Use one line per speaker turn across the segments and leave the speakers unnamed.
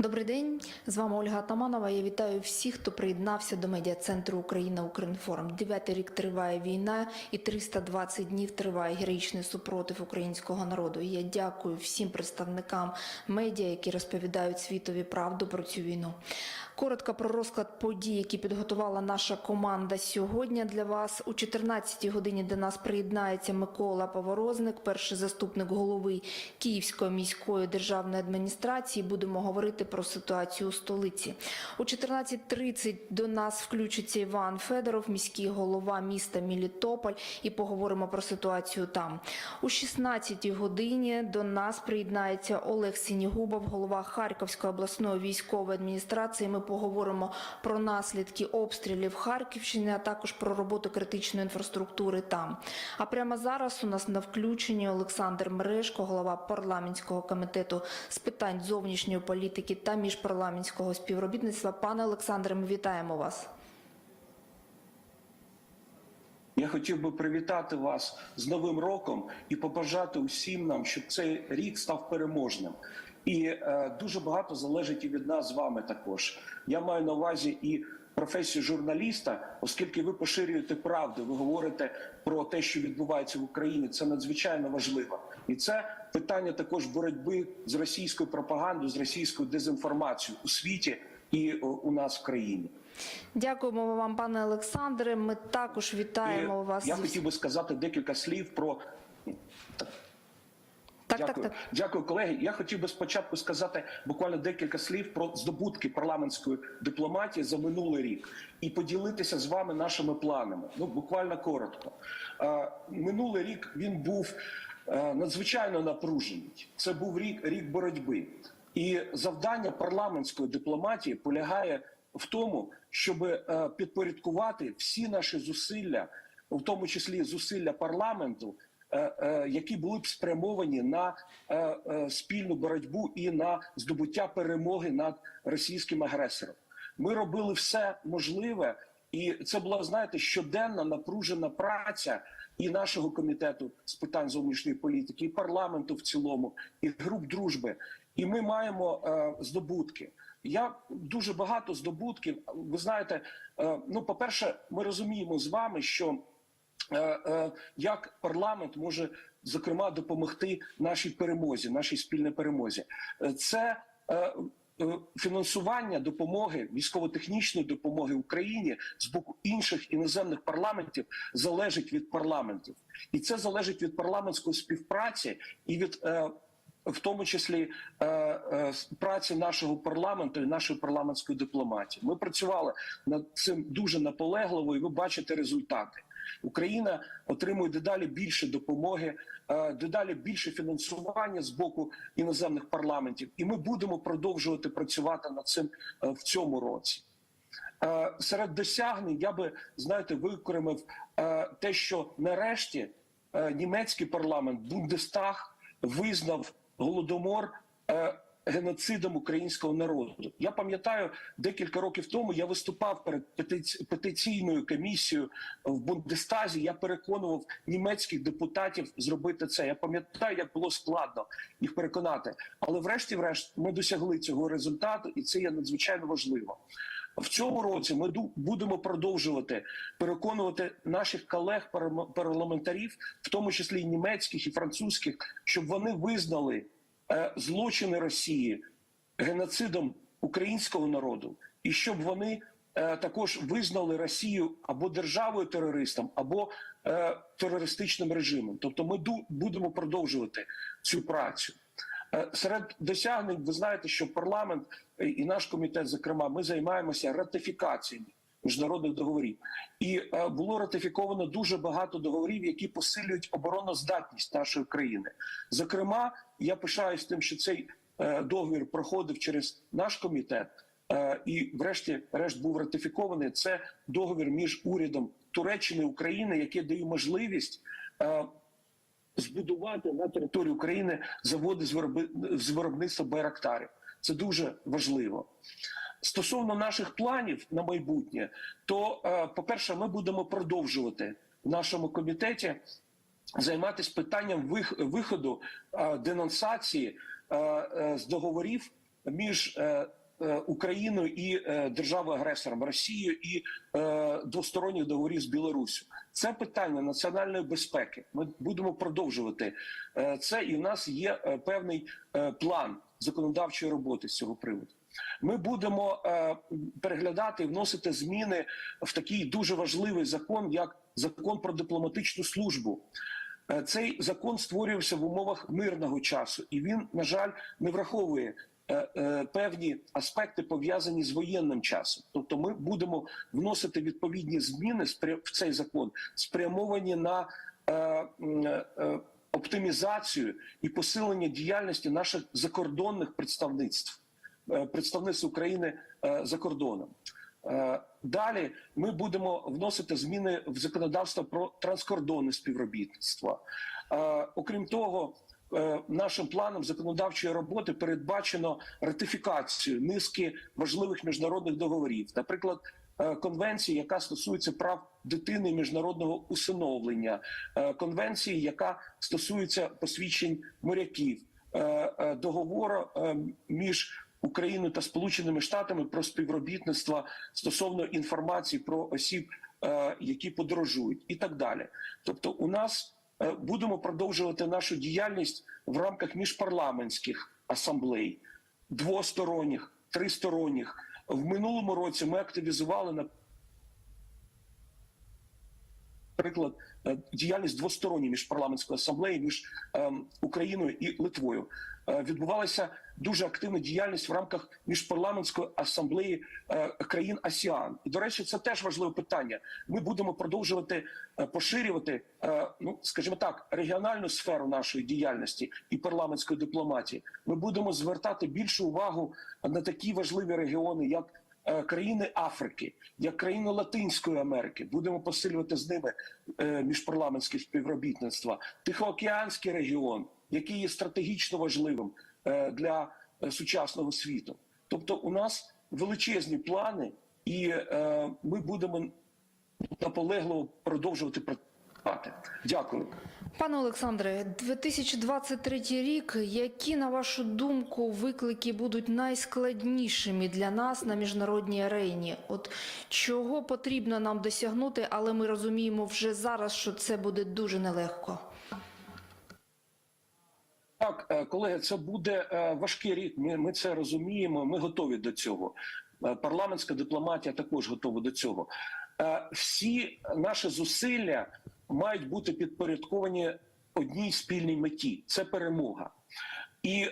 Добрий день, з вами Ольга Атаманова. Я вітаю всіх, хто приєднався до медіа центру Україна Укрінформ. Дев'ятий рік триває війна, і 320 днів триває героїчний супротив українського народу. І я дякую всім представникам медіа, які розповідають світові правду про цю війну. Коротко про розклад подій, які підготувала наша команда сьогодні для вас. У 14-й годині до нас приєднається Микола Поворозник, перший заступник голови Київської міської державної адміністрації. Будемо говорити про ситуацію у столиці. У 14.30 до нас включиться Іван Федоров, міський голова міста Мілітополь, і поговоримо про ситуацію там. У 16-й годині до нас приєднається Олег Сінігубов, голова Харківської обласної військової адміністрації. Ми поговоримо про наслідки обстрілів Харківщини, а також про роботу критичної інфраструктури там. А прямо зараз у нас на включенні Олександр Мережко, голова парламентського комітету з питань зовнішньої політики та міжпарламентського співробітництва. Пане Олександре, ми вітаємо вас.
Я хотів би привітати вас з Новим роком і побажати усім нам, щоб цей рік став переможним. І е, дуже багато залежить і від нас з вами також. Я маю на увазі і професію журналіста, оскільки ви поширюєте правду, ви говорите про те, що відбувається в Україні. Це надзвичайно важливо, і це питання також боротьби з російською пропагандою, з російською дезінформацією у світі і у нас в країні.
Дякуємо вам, пане Олександре. Ми також вітаємо
І
вас.
Я хотів би сказати декілька слів про
Так, так,
Дякую.
так.
Дякую, колеги. Я хотів би спочатку сказати буквально декілька слів про здобутки парламентської дипломатії за минулий рік і поділитися з вами нашими планами. Ну буквально коротко. Е, Минулий рік він був е, надзвичайно напружений. Це був рік рік боротьби, і завдання парламентської дипломатії полягає в тому, щоб е, підпорядкувати всі наші зусилля, в тому числі зусилля парламенту які були б спрямовані на е, е, спільну боротьбу і на здобуття перемоги над російським агресором. Ми робили все можливе, і це була знаєте щоденна напружена праця і нашого комітету з питань зовнішньої політики, і парламенту в цілому, і груп дружби. І ми маємо е, здобутки. Я дуже багато здобутків. Ви знаєте, е, ну по перше, ми розуміємо з вами, що Е, е, як парламент може зокрема допомогти нашій перемозі, нашій спільній перемозі. Е, Це е, е, фінансування допомоги військово-технічної допомоги Україні з боку інших іноземних парламентів залежить від парламентів, і це залежить від парламентської співпраці і від. е, в тому числі е, е, праці нашого парламенту і нашої парламентської дипломатії, ми працювали над цим дуже наполегливо, і ви бачите результати. Україна отримує дедалі більше допомоги, е, дедалі більше фінансування з боку іноземних парламентів, і ми будемо продовжувати працювати над цим е, в цьому році. Е, Серед досягнень я би знаєте викремив е, те, що нарешті німецький парламент Бундестаг визнав голодомор. Геноцидом українського народу я пам'ятаю декілька років тому. Я виступав перед петиці- петиційною комісією в Бундестазі. Я переконував німецьких депутатів зробити це. Я пам'ятаю, як було складно їх переконати, але врешті-врешт ми досягли цього результату, і це є надзвичайно важливо. В цьому році ми будемо продовжувати переконувати наших колег парламе- парламентарів, в тому числі і німецьких і французьких, щоб вони визнали злочини Росії геноцидом українського народу, і щоб вони е, також визнали Росію або державою терористом, або е, терористичним режимом. Тобто, ми будемо продовжувати цю працю. Е, Серед досягнень ви знаєте, що парламент е, і наш комітет, зокрема, ми займаємося ратифікаціями міжнародних договорів, і е, було ратифіковано дуже багато договорів, які посилюють обороноздатність нашої країни. Зокрема, я пишаюсь тим, що цей е, договір проходив через наш комітет. е, І, врешті-решт, був ратифікований. Це договір між урядом Туреччини і України, який дає можливість е, збудувати на території України заводи з виробництва байрактарів. Це дуже важливо. Стосовно наших планів на майбутнє, то, е, по-перше, ми будемо продовжувати в нашому комітеті займатися питанням виходу е, денонсації е, з договорів між Україною і е, державою-агресором Росією і двосторонніх договорів з Білоруссю. Це питання національної безпеки. Ми будемо продовжувати це, і в нас є певний план законодавчої роботи з цього приводу. Ми будемо е, переглядати і вносити зміни в такий дуже важливий закон, як закон про дипломатичну службу. Е, Цей закон створювався в умовах мирного часу, і він, на жаль, не враховує е, е, певні аспекти пов'язані з воєнним часом. Тобто, ми будемо вносити відповідні зміни в цей закон, спрямовані на е, оптимізацію і посилення діяльності наших закордонних представництв, е, представництв України е, за кордоном. Е, Далі ми будемо вносити зміни в законодавство про транскордонне співробітництво. Окрім того, нашим планом законодавчої роботи передбачено ратифікацію низки важливих міжнародних договорів, наприклад. Е, Конвенції, яка стосується прав дитини міжнародного усиновлення, е, конвенції, яка стосується посвідчень моряків, е, договору між Україною та Сполученими Штатами про співробітництво стосовно інформації про осіб, які подорожують, і так далі. Тобто, у нас будемо продовжувати нашу діяльність в рамках міжпарламентських асамблей, двосторонніх, тристоронніх. В минулому році ми активізували на Наприклад, е, діяльність двосторонньої міжпарламентської асамблеї між ем, Україною і Литвою. Е, відбувалася дуже активна діяльність в рамках міжпарламентської асамблеї е, країн АСІАН. І до речі, це теж важливе питання. Ми будемо продовжувати е, поширювати, е, ну скажімо так, регіональну сферу нашої діяльності і парламентської дипломатії. Ми будемо звертати більшу увагу на такі важливі регіони, як країни Африки, як країни Латинської Америки. Будемо посилювати з ними міжпарламентське співробітництво, Тихоокеанський регіон, який є стратегічно важливим для е, сучасного світу. Тобто, у нас величезні плани, і е, ми будемо наполегливо продовжувати працювати. Дякую.
Пане Олександре, 2023 рік. Які на вашу думку виклики будуть найскладнішими для нас на міжнародній арені? От чого потрібно нам досягнути, але ми розуміємо вже зараз, що це буде дуже нелегко.
Так, е, колеги, це буде е, важкий рік. Ми, ми це розуміємо. Ми готові до цього. Е, Парламентська дипломатія також готова до цього. Всі наші зусилля мають бути підпорядковані одній спільній меті це перемога. І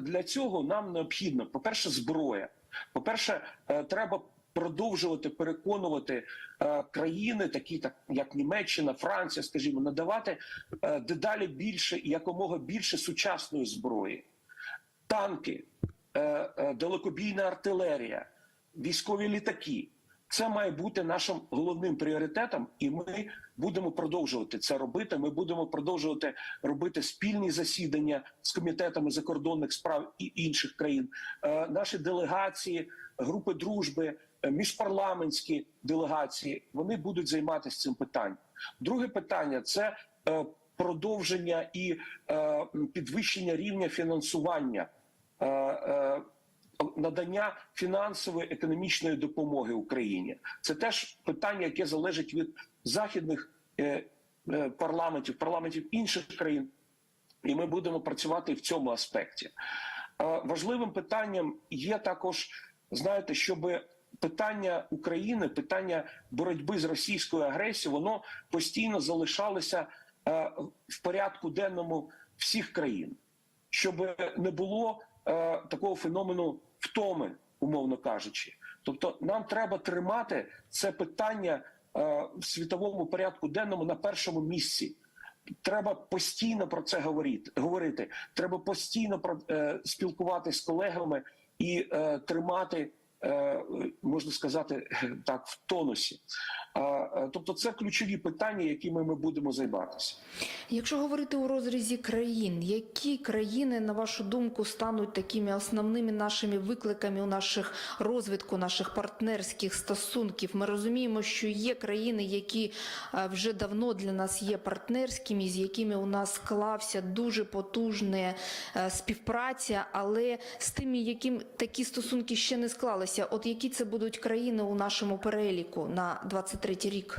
для цього нам необхідно, по-перше, зброя. По-перше, е, треба продовжувати переконувати е, країни, такі так як Німеччина, Франція, скажімо, надавати е, дедалі більше і якомога більше сучасної зброї, танки, е, е, далекобійна артилерія, військові літаки. Це має бути нашим головним пріоритетом, і ми будемо продовжувати це робити. Ми будемо продовжувати робити спільні засідання з комітетами закордонних справ і інших країн. Е, Наші делегації, групи дружби, міжпарламентські делегації вони будуть займатися цим питанням. Друге питання це е, продовження і е, підвищення рівня фінансування. е, е, надання фінансової економічної допомоги Україні. Це теж питання, яке залежить від західних е, е, парламентів, парламентів інших країн, і ми будемо працювати в цьому аспекті. Е, важливим питанням є також, знаєте, щоб питання України, питання боротьби з російською агресією, воно постійно залишалося е, в порядку денному всіх країн, щоб не було е, такого феномену втоми, умовно кажучи. Тобто, нам треба тримати це питання е, в світовому порядку денному на першому місці. Треба постійно про це говорити. Треба постійно про спілкуватися з колегами і тримати можна сказати так, в тонусі. Е, Тобто, це ключові питання, якими ми будемо займатися.
Якщо говорити у розрізі країн, які країни, на вашу думку, стануть такими основними нашими викликами у наших розвитку, наших партнерських стосунків? Ми розуміємо, що є країни, які е, вже давно для нас є партнерськими, з якими у нас склався дуже потужна е, співпраця, але з тими, яким такі стосунки ще не склалися, от які це будуть країни у нашому переліку на 23 рік?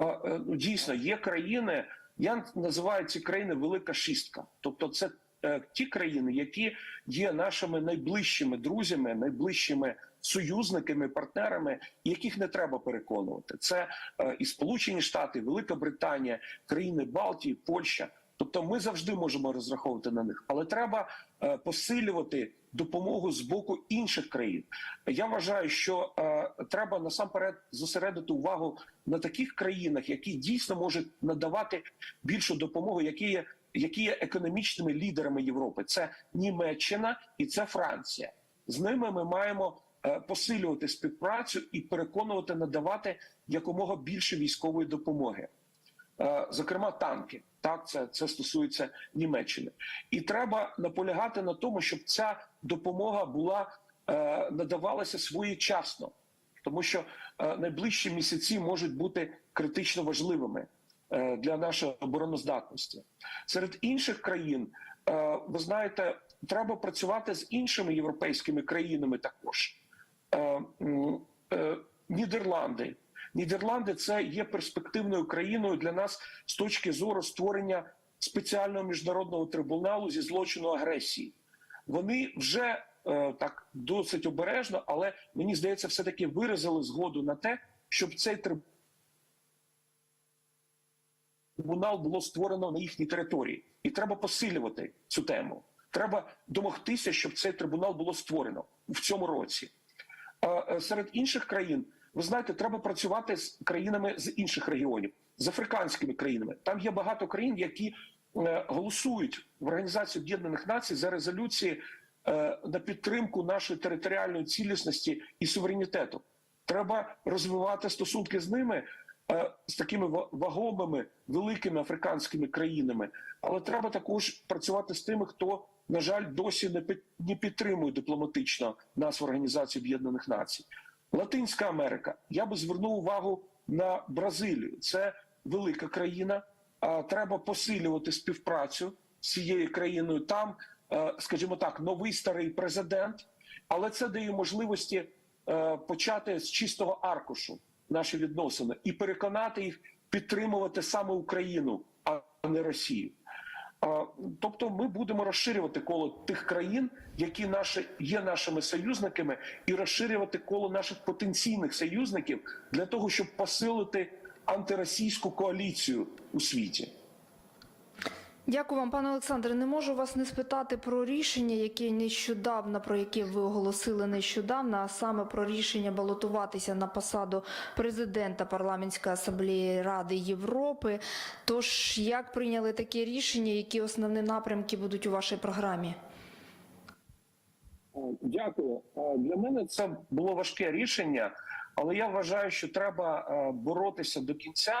Е, ну, Дійсно, є країни. Я називаю ці країни Велика Шістка. Тобто, це е, ті країни, які є нашими найближчими друзями, найближчими союзниками, партнерами, яких не треба переконувати. Це е, і Сполучені Штати, Велика Британія, країни Балтії, Польща. Тобто, ми завжди можемо розраховувати на них, але треба е, посилювати допомогу з боку інших країн. Я вважаю, що е, треба насамперед зосередити увагу на таких країнах, які дійсно можуть надавати більшу допомогу, які є, які є економічними лідерами Європи. Це Німеччина і це Франція. З ними ми маємо е, посилювати співпрацю і переконувати надавати якомога більше військової допомоги. Е, зокрема танки. Так, це, це стосується Німеччини, і треба наполягати на тому, щоб ця допомога була е, надавалася своєчасно, тому що е, найближчі місяці можуть бути критично важливими е, для нашої обороноздатності. Серед інших країн, е, ви знаєте, треба працювати з іншими європейськими країнами також. Е, е, Нідерланди. Нідерланди це є перспективною країною для нас з точки зору створення спеціального міжнародного трибуналу зі злочину агресії. Вони вже е, так досить обережно, але мені здається, все таки виразили згоду на те, щоб цей трибунал було створено на їхній території, і треба посилювати цю тему. Треба домогтися, щоб цей трибунал було створено в цьому році. Е, Серед інших країн, ви знаєте, треба працювати з країнами з інших регіонів, з африканськими країнами. Там є багато країн, які е, голосують в Організації Об'єднаних Націй за резолюції е, на підтримку нашої територіальної цілісності і суверенітету. Треба розвивати стосунки з ними е, з такими ва- вагомими великими африканськими країнами, але треба також працювати з тими, хто на жаль досі не підтримує дипломатично нас в Організації Об'єднаних Націй. Латинська Америка. Я би звернув увагу на Бразилію. Це велика країна. Треба посилювати співпрацю з цією країною. Там, е, скажімо так, новий старий президент, але це дає можливості е, почати з чистого аркушу наші відносини і переконати їх підтримувати саме Україну, а не Росію. Тобто, ми будемо розширювати коло тих країн, які наші є нашими союзниками, і розширювати коло наших потенційних союзників для того, щоб посилити антиросійську коаліцію у світі.
Дякую вам, пане Олександре. Не можу вас не спитати про рішення, яке нещодавно, про яке ви оголосили нещодавно, а саме про рішення балотуватися на посаду президента парламентської асамблеї Ради Європи. Тож, як прийняли таке рішення, які основні напрямки будуть у вашій програмі?
Дякую. Е, Для мене це було важке рішення, але я вважаю, що треба е, боротися до кінця.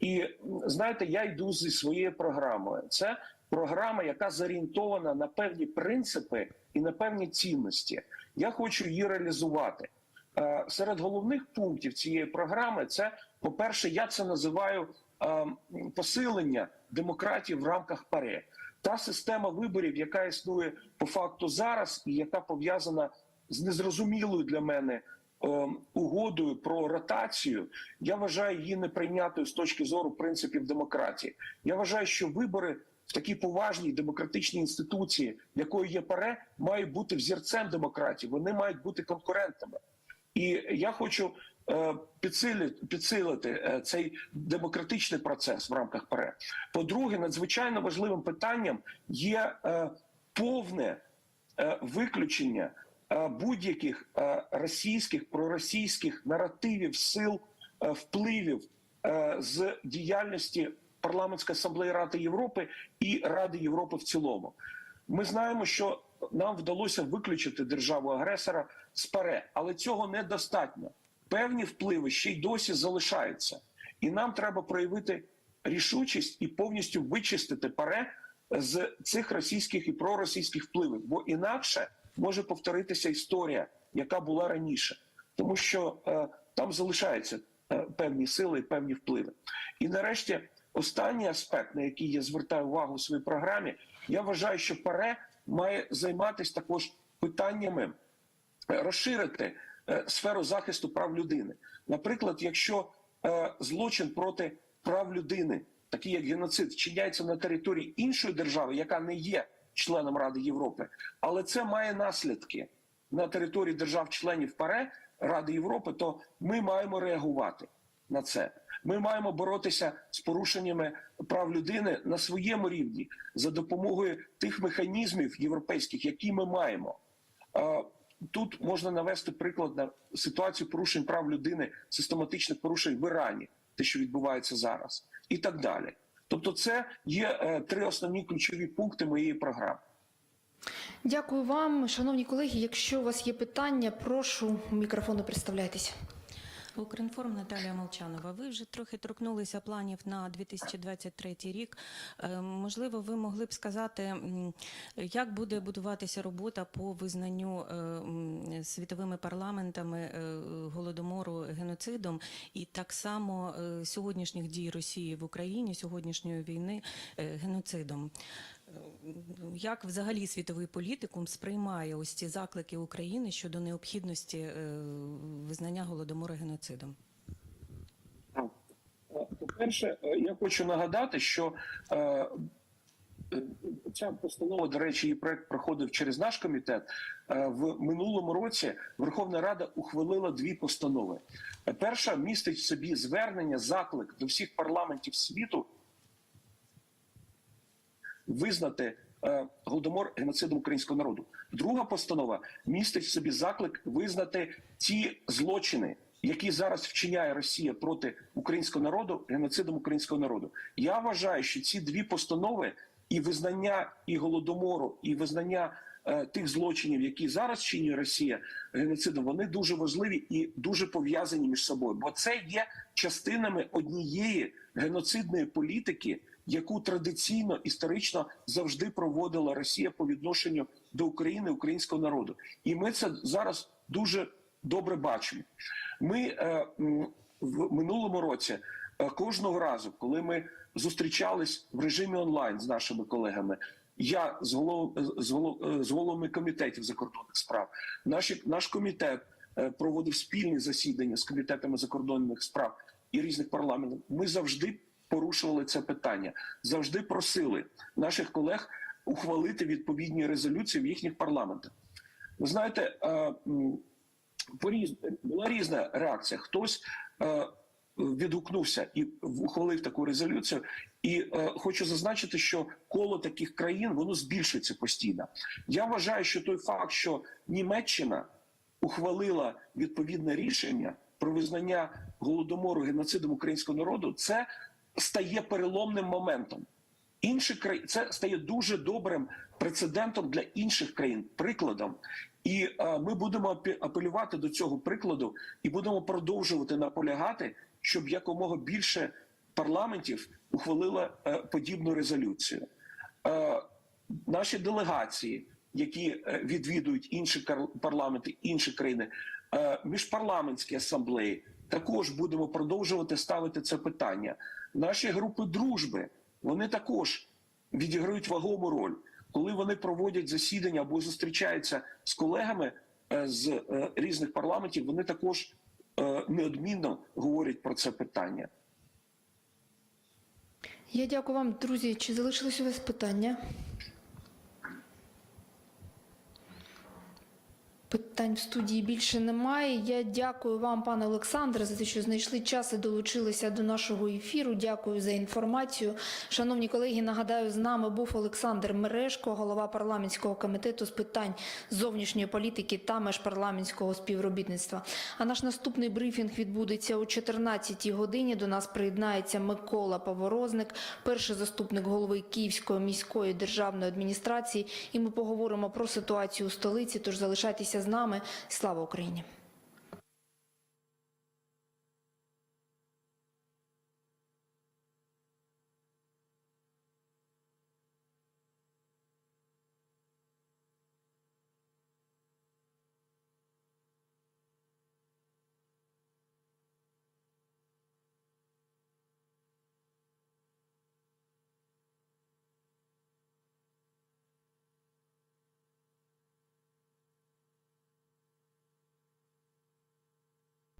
І знаєте, я йду зі своєю програмою. Це програма, яка зорієнтована на певні принципи і на певні цінності. Я хочу її реалізувати. Е, Серед головних пунктів цієї програми це, по-перше, я це називаю е, посилення демократії в рамках ПАРЕ. Та система виборів, яка існує по факту зараз, і яка пов'язана з незрозумілою для мене угодою про ротацію, я вважаю її неприйнятою з точки зору принципів демократії. Я вважаю, що вибори в такій поважній демократичній інституції, якою є ПАРЕ, мають бути взірцем демократії. Вони мають бути конкурентами. І я хочу е, підсилити, підсилити е, цей демократичний процес в рамках ПАРЕ. По-друге, надзвичайно важливим питанням є е, повне виключення будь-яких е, російських проросійських наративів, сил, е, впливів е, з діяльності парламентської асамблеї Ради Європи і Ради Європи в цілому. Ми знаємо, що нам вдалося виключити державу агресора з ПАРЕ, але цього недостатньо. Певні впливи ще й досі залишаються, і нам треба проявити рішучість і повністю вичистити ПАРЕ з цих російських і проросійських впливів, бо інакше може повторитися історія, яка була раніше, тому що е, там залишаються е, певні сили і певні впливи. І нарешті останній аспект, на який я звертаю увагу в своїй програмі, я вважаю, що ПАРЕ має займатися також питаннями е, розширити е, сферу захисту прав людини. Наприклад, якщо е, злочин проти прав людини, такий як геноцид, вчиняється на території іншої держави, яка не є членом Ради Європи, але це має наслідки на території держав-членів ПАРЕ Ради Європи, то ми маємо реагувати на це. Ми маємо боротися з порушеннями прав людини на своєму рівні за допомогою тих механізмів європейських, які ми маємо. Тут можна навести приклад на ситуацію порушень прав людини, систематичних порушень в Ірані, те, що відбувається зараз, і так далі. Тобто, це є е, три основні ключові пункти моєї програми.
Дякую вам, шановні колеги. Якщо у вас є питання, прошу мікрофону представляйтесь.
Укрінформ Наталія Молчанова. Ви вже трохи торкнулися планів на 2023 рік. Е, Можливо, ви могли б сказати, як буде будуватися робота по визнанню е, світовими парламентами е, голодомору геноцидом, і так само сьогоднішніх дій Росії в Україні, сьогоднішньої війни геноцидом. Як взагалі світовий політикум сприймає ось ці заклики України щодо необхідності е, визнання голодомору геноцидом?
По-перше, е, я хочу нагадати, що е, ця постанова, до речі, її проект проходив через наш комітет. В минулому році Верховна Рада ухвалила дві постанови. Перша містить в собі звернення, заклик до всіх парламентів світу визнати е, голодомор геноцидом українського народу. Друга постанова містить в собі заклик визнати ті злочини, які зараз вчиняє Росія проти українського народу, геноцидом українського народу. Я вважаю, що ці дві постанови і визнання і голодомору, і визнання е, тих злочинів, які зараз вчинює Росія геноцидом, вони дуже важливі і дуже пов'язані між собою, бо це є частинами однієї геноцидної політики, яку традиційно історично завжди проводила Росія по відношенню до України, українського народу, і ми це зараз дуже добре бачимо. Ми е, в минулому році е, кожного разу, коли ми зустрічались в режимі онлайн з нашими колегами. Я з голов, з, голов, з головами комітетів закордонних справ. Наші, наш комітет е, проводив спільні засідання з комітетами закордонних справ і різних парламентів. Ми завжди порушували це питання, завжди просили наших колег ухвалити відповідні резолюції в їхніх парламентах. Ви знаєте, е, була різна реакція. Хтось е, відгукнувся і ухвалив таку резолюцію. І е, хочу зазначити, що коло таких країн воно збільшується постійно. Я вважаю, що той факт, що Німеччина ухвалила відповідне рішення про визнання голодомору геноцидом українського народу, це стає переломним моментом. Інші країни це стає дуже добрим прецедентом для інших країн, прикладом. І е, ми будемо апе- апелювати до цього прикладу і будемо продовжувати наполягати, щоб якомога більше парламентів ухвалило е, подібну резолюцію. Е, наші делегації, які е, відвідують інші парламенти, інші країни, е, міжпарламентські асамблеї, також будемо продовжувати ставити це питання. Наші групи дружби вони також відіграють вагому роль, коли вони проводять засідання або зустрічаються з колегами е, з е, різних парламентів. Вони також е, неодмінно говорять про це питання.
Я дякую вам, друзі. Чи залишились у вас питання? Питань в студії більше немає. Я дякую вам, пане Олександре, за те, що знайшли час і долучилися до нашого ефіру. Дякую за інформацію. Шановні колеги, нагадаю, з нами був Олександр Мережко, голова парламентського комітету з питань зовнішньої політики та межпарламентського співробітництва. А наш наступний брифінг відбудеться о 14-й годині. До нас приєднається Микола Поворозник, перший заступник голови Київської міської державної адміністрації. І ми поговоримо про ситуацію у столиці. Тож залишайтеся з нами. Слава Україні!